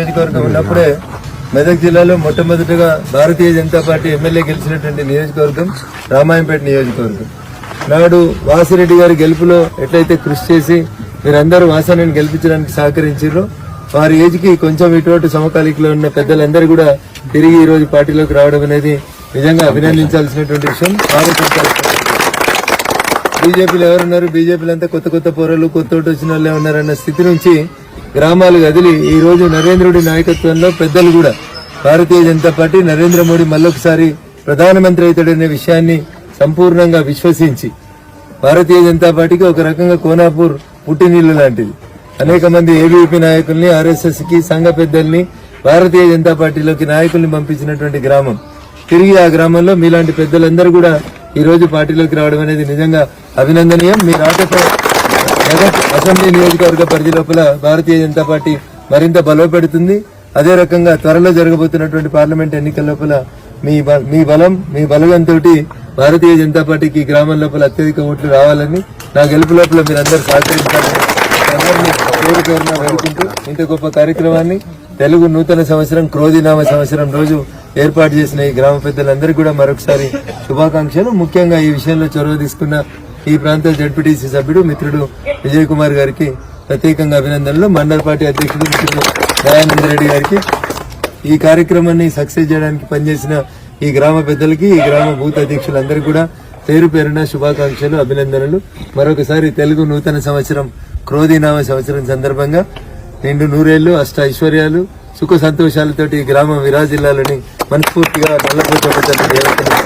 నియోజకవర్గం ఉన్నప్పుడే మెదక్ జిల్లాలో మొట్టమొదటిగా భారతీయ జనతా పార్టీ ఎమ్మెల్యే గెలిచినటువంటి నియోజకవర్గం రామాయంపేట నియోజకవర్గం. నాడు వాసిరెడ్డి గారి గెలుపులో ఎట్లయితే కృషి చేసి మీరందరూ వాసాన్ని గెలిపించడానికి సహకరించారు వారి ఏజ్కి కొంచెం ఇటువంటి సమకాలికలో ఉన్న పెద్దలందరూ కూడా తిరిగి ఈ రోజు పార్టీలోకి రావడం అనేది నిజంగా అభినందించాల్సినటువంటి విషయం. బీజేపీలు బీజేపీలో ఎవరున్నారు? బీజేపీలో అంతా కొత్త కొత్త పోరలు కొత్త వచ్చిన వాళ్ళే ఉన్నారన్న స్థితి నుంచి గ్రామాలు కదిలి ఈ రోజు నరేంద్రుడి నాయకత్వంలో పెద్దలు కూడా భారతీయ జనతా పార్టీ నరేంద్ర మోడీ మళ్ళొకసారి ప్రధానమంత్రి అవుతాడనే విషయాన్ని సంపూర్ణంగా విశ్వసించి భారతీయ జనతా పార్టీకి ఒక రకంగా కోనాపూర్ పుట్టినీళ్ళు లాంటిది. అనేక మంది ఏబీపీ నాయకుల్ని ఆర్ఎస్ఎస్కి సంఘ పెద్దల్ని భారతీయ జనతా పార్టీలోకి నాయకుల్ని పంపించినటువంటి గ్రామం. తిరిగి ఆ గ్రామంలో మీలాంటి పెద్దలందరూ కూడా ఈ రోజు పార్టీలోకి రావడం అనేది నిజంగా అభినందనీయం. మీ రాకతో మెదక్ అసెంబ్లీ నియోజకవర్గ పరిధి లోపల భారతీయ జనతా పార్టీ మరింత బలపడుతుంది. అదే రకంగా త్వరలో జరగబోతున్నటువంటి పార్లమెంట్ ఎన్నికల లోపల మీ మీ బలం మీ బలగంతో భారతీయ జనతా పార్టీకి గ్రామం లోపల అత్యధిక ఓట్లు రావాలని నా గెలుపు లోపల మీరందరూ సహకరించాలని అందరినీ పేరు పేరున వేడుకుంటూ ఇంత గొప్ప కార్యక్రమాన్ని తెలుగు నూతన సంవత్సరం క్రోధినామ సంవత్సరం రోజు ఏర్పాటు చేసిన ఈ గ్రామ పెద్దలందరికీ కూడా మరొకసారి శుభాకాంక్షలు. ముఖ్యంగా ఈ విషయంలో చొరవ తీసుకున్న ఈ ప్రాంత జడ్పీటీసీ సభ్యుడు మిత్రుడు విజయ్ కుమార్ గారికి ప్రత్యేకంగా అభినందనలు. మండల పార్టీ అధ్యక్షుడు మిత్రుడు దయానంద రెడ్డి గారికి. ఈ కార్యక్రమాన్ని సక్సెస్ చేయడానికి పనిచేసిన ఈ గ్రామ పెద్దలకి ఈ గ్రామ బూత్ అధ్యక్షులందరికీ కూడా పేరు పేరున శుభాకాంక్షలు అభినందనలు. మరొకసారి తెలుగు నూతన సంవత్సరం క్రోధీనామ సంవత్సరం సందర్భంగా నిండు నూరేళ్ళు అష్ట ఐశ్వర్యాలు సుఖ సంతోషాలతోటి ఈ గ్రామం విరాజిల్లాలని మనస్ఫూర్తిగా నల్లపోత దేవతను